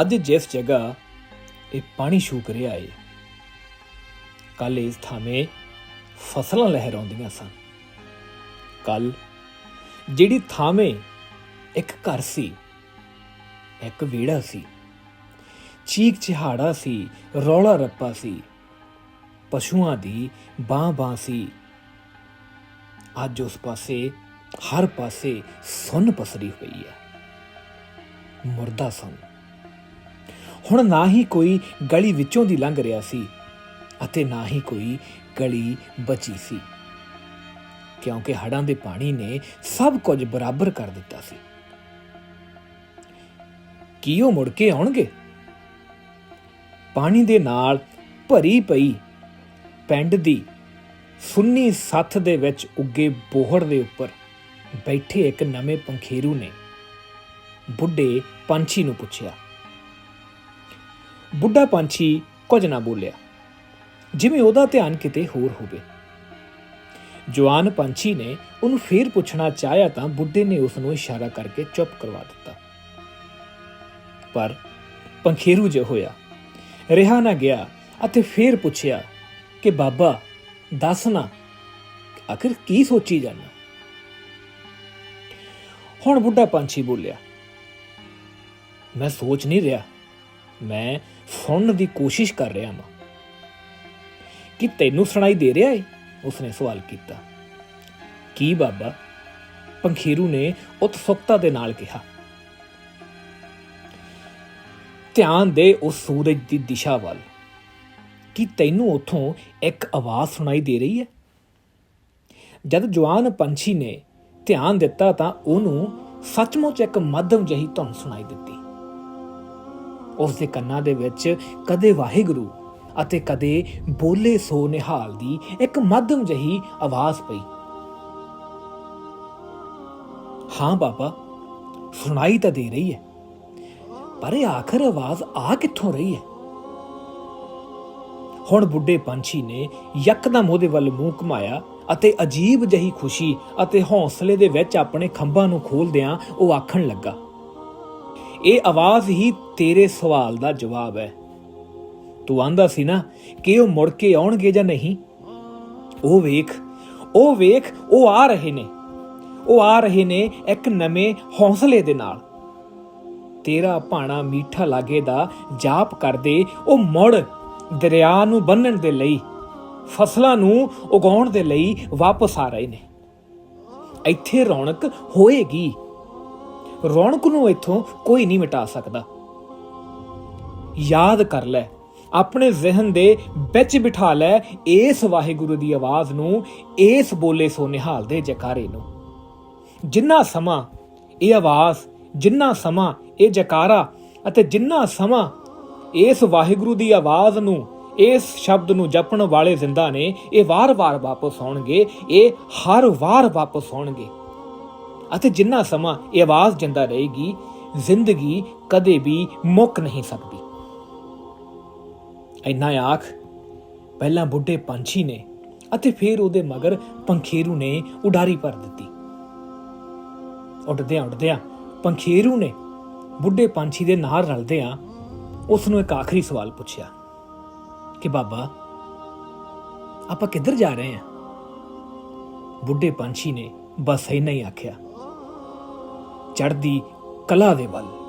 ਅੱਜ ਜਿਸ ਜਗ੍ਹਾ ਇਹ ਪਾਣੀ ਛੂਕ ਰਿਹਾ ਏ ਕੱਲ ਇਸ ਥਾਵੇਂ ਫਸਲਾਂ ਲਹਿਰਾਉਂਦੀਆਂ ਸਨ। ਕੱਲ ਜਿਹੜੀ ਥਾਵੇਂ ਇੱਕ ਘਰ ਸੀ, ਇੱਕ ਵਿਹੜਾ ਸੀ, ਚੀਕ ਚਿਹਾੜਾ ਸੀ, ਰੌਲਾ ਰੱਪਾ ਸੀ, ਪਸ਼ੂਆਂ ਦੀ ਬਾਂ ਬਾਂ ਸੀ, ਅੱਜ ਉਸ ਪਾਸੇ, ਹਰ ਪਾਸੇ ਸੁੰਨ ਪਸਰੀ ਹੋਈ ਹੈ। ਮੁਰਦਾ ਸਨ। ਹੁਣ ਨਾ ਹੀ ਕੋਈ ਗਲੀ ਵਿੱਚੋਂ ਦੀ ਲੰਘ ਰਿਹਾ ਸੀ ਅਤੇ ਨਾ ਹੀ ਕੋਈ ਗਲੀ ਬਚੀ ਸੀ। ਕਿਉਂਕਿ ਹੜਾਂ ਦੇ ਪਾਣੀ ਨੇ ਸਭ ਕੁਝ ਬਰਾਬਰ ਕਰ ਦਿੱਤਾ ਸੀ। ਕੀ ਉਹ ਮੁੜ ਕੇ ਆਉਣਗੇ? ਪਾਣੀ ਦੇ ਨਾਲ ਭਰੀ ਪਈ ਪਿੰਡ ਦੀ ਸੁੰਨੀ ਸੱਥ ਦੇ ਵਿੱਚ ਉੱਗੇ ਬੋਹੜ ਦੇ ਉੱਪਰ ਬੈਠੇ ਇੱਕ ਨਵੇਂ ਪੰਖੇਰੂ ਨੇ ਬੁੱਢੇ ਪੰਛੀ ਨੂੰ ਪੁੱਛਿਆ ਬੁੱਢਾ ਪੰਛੀ ਕੁਝ ਨਾ ਬੋਲਿਆ। ਜਿਵੇਂ ਉਹਦਾ ਧਿਆਨ ਕਿਤੇ ਹੋਰ ਹੋਵੇ। ਜਵਾਨ ਪੰਛੀ ਨੇ ਉਹਨੂੰ ਫੇਰ ਪੁੱਛਣਾ ਚਾਹਿਆ ਤਾਂ ਬੁੱਢੇ ਨੇ ਉਸ ਨੂੰ ਇਸ਼ਾਰਾ ਕਰਕੇ ਚੁੱਪ ਕਰਵਾ ਦਿੱਤਾ। ਪਰ ਪੰਖੇਰੂ ਜੇ ਹੋਇਆ। ਰਿਹਾ ਨਾ ਗਿਆ ਅਤੇ ਫੇਰ ਪੁੱਛਿਆ ਕਿ, ਬਾਬਾ, ਦੱਸ ਨਾ, ਆਖਿਰ ਕੀ ਸੋਚੀ ਜਾਂਦਾ? ਹੁਣ ਬੁੱਢਾ ਪੰਛੀ ਬੋਲਿਆ, ਮੈਂ ਸੋਚ ਨਹੀਂ ਰਿਹਾ। ਮੈਂ ਸੁਣਨ ਦੀ ਕੋਸ਼ਿਸ਼ ਕਰ ਰਿਹਾ ਹਾਂ ਕਿ ਤੈਨੂੰ ਸੁਣਾਈ ਦੇ ਰਿਹਾ ਏ? ਉਸਨੇ ਸਵਾਲ ਕੀਤਾ। ਕੀ ਬਾਬਾ? ਪੰਖੀਰੂ ਨੇ ਉਤਸੁਕਤਾ ਦੇ ਨਾਲ ਕਿਹਾ। ਧਿਆਨ ਦੇ ਉਸ ਸੂਰਜ ਦੀ ਦਿਸ਼ਾ ਵੱਲ। ਕੀ ਤੈਨੂੰ ਉੱਥੋਂ ਇੱਕ ਆਵਾਜ਼ ਸੁਣਾਈ ਦੇ ਰਹੀ ਹੈ ਜਦ ਜਵਾਨ ਪੰਛੀ ਨੇ ਧਿਆਨ ਦਿੱਤਾ ਤਾਂ ਉਹਨੂੰ ਸੱਚਮੁੱਚ ਇੱਕ ਮੱਧਮ ਜਹੀ ਧੁਨ ਸੁਣਾਈ ਦਿੱਤੀ। ਉਸ ਦੇ ਕੰਨਾਂ ਦੇ ਵਿੱਚ ਕਦੇ ਵਾਹਿਗੁਰੂ ਅਤੇ ਕਦੇ ਬੋਲੇ ਸੋ ਨਿਹਾਲ ਦੀ ਇੱਕ ਮੱਧਮ ਜਹੀ ਆਵਾਜ਼ ਪਈ। ਹਾਂ ਬਾਬਾ, ਸੁਣਾਈ ਤਾਂ ਦੇ ਰਹੀ ਹੈ, ਪਰ ਇਹ ਆਖਰ ਆਵਾਜ਼ ਆ ਕਿੱਥੋਂ ਰਹੀ ਹੈ? ਹੁਣ ਬੁੱਢੇ ਪੰਛੀ ਨੇ ਯਕਦਮ ਉਹਦੇ ਵੱਲ ਮੂੰਹ ਘੁਮਾਇਆ ਅਤੇ ਅਜੀਬ ਜਹੀ ਖੁਸ਼ੀ ਅਤੇ ਹੌਸਲੇ ਦੇ ਵਿੱਚ ਆਪਣੇ ਖੰਭਾਂ ਨੂੰ ਖੋਲਦਿਆਂ ਉਹ ਆਖਣ ਲੱਗਾ ਇਹ ਆਵਾਜ਼ ਹੀ ਤੇਰੇ ਸਵਾਲ ਦਾ ਜਵਾਬ ਹੈ। ਤੂੰ ਆਂਦਾ ਸੀ ਨਾ ਕਿ ਉਹ ਮੁੜ ਕੇ ਆਉਣਗੇ ਜਾਂ ਨਹੀਂ? ਉਹ ਵੇਖ ਉਹ ਵੇਖ, ਉਹ ਆ ਰਹੇ ਨੇ। ਉਹ ਆ ਰਹੇ ਨੇ ਇੱਕ ਨਵੇਂ ਹੌਸਲੇ ਦੇ ਨਾਲ। ਤੇਰਾ ਭਾਣਾ ਮੀਠਾ ਲਾਗੇ ਦਾ ਜਾਪ ਕਰਦੇ, ਉਹ ਮੁੜ ਦਰਿਆ ਨੂੰ ਬੰਨਣ ਦੇ ਲਈ, ਫਸਲਾਂ ਨੂੰ ਉਗਾਉਣ ਦੇ ਲਈ ਵਾਪਸ ਆ ਰਹੇ ਨੇ। ਇੱਥੇ ਰੌਣਕ ਹੋਏਗੀ। ਰੌਣਕ ਨੂੰ ਇੱਥੋਂ ਕੋਈ ਨਹੀਂ ਮਿਟਾ ਸਕਦਾ। ਯਾਦ ਕਰ ਲੈ, ਆਪਣੇ ਜ਼ਿਹਨ ਦੇ ਵਿੱਚ ਬਿਠਾ ਲੈ ਇਸ ਵਾਹਿਗੁਰੂ ਦੀ ਆਵਾਜ਼ ਨੂੰ, ਇਸ ਬੋਲੇ ਸੋ ਨਿਹਾਲ ਦੇ ਜਕਾਰੇ ਨੂੰ। ਜਿੰਨਾ ਸਮਾਂ ਇਹ ਆਵਾਜ਼, ਜਿੰਨਾ ਸਮਾਂ ਇਹ ਜਕਾਰਾ ਅਤੇ ਜਿੰਨਾ ਸਮਾਂ ਇਸ ਵਾਹਿਗੁਰੂ ਦੀ ਆਵਾਜ਼ ਨੂੰ, ਇਸ ਸ਼ਬਦ ਨੂੰ ਜਪਣ ਵਾਲੇ ਜ਼ਿੰਦਾ ਨੇ, ਇਹ ਵਾਰ-ਵਾਰ ਵਾਪਸ ਆਉਣਗੇ, ਇਹ ਹਰ ਵਾਰ ਵਾਪਸ ਆਉਣਗੇ। ਅਤੇ ਜਿੰਨਾ ਸਮਾਂ ਇਹ ਆਵਾਜ਼ ਜਿੰਦਾ ਰਹੇਗੀ, ਜ਼ਿੰਦਗੀ ਕਦੇ ਵੀ ਮੁੱਕ ਨਹੀਂ ਸਕਦੀ। ਇੰਨਾ ਆਖ, ਪਹਿਲਾਂ ਬੁੱਢੇ ਪੰਛੀ ਨੇ ਅਤੇ ਫਿਰ ਉਹਦੇ ਮਗਰ ਪੰਖੇਰੂ ਨੇ ਉਡਾਰੀ ਭਰ ਦਿੱਤੀ। ਉੱਡਦਿਆਂ ਉੱਡਦਿਆਂ ਪੰਖੇਰੂ ਨੇ ਬੁੱਢੇ ਪੰਛੀ ਦੇ ਨਾਲ ਰਲਦਿਆਂ ਉਸ ਨੂੰ ਇੱਕ ਆਖਰੀ ਸਵਾਲ ਪੁੱਛਿਆ ਕਿ ਬਾਬਾ, ਆਪਾਂ ਕਿੱਧਰ ਜਾ ਰਹੇ ਹਾਂ ਬੁੱਢੇ ਪੰਛੀ ਨੇ ਬਸ ਇੰਨਾ ਹੀ ਆਖਿਆ। ਚੜ੍ਹਦੀ ਕਲਾ ਦੇ ਵੱਲ।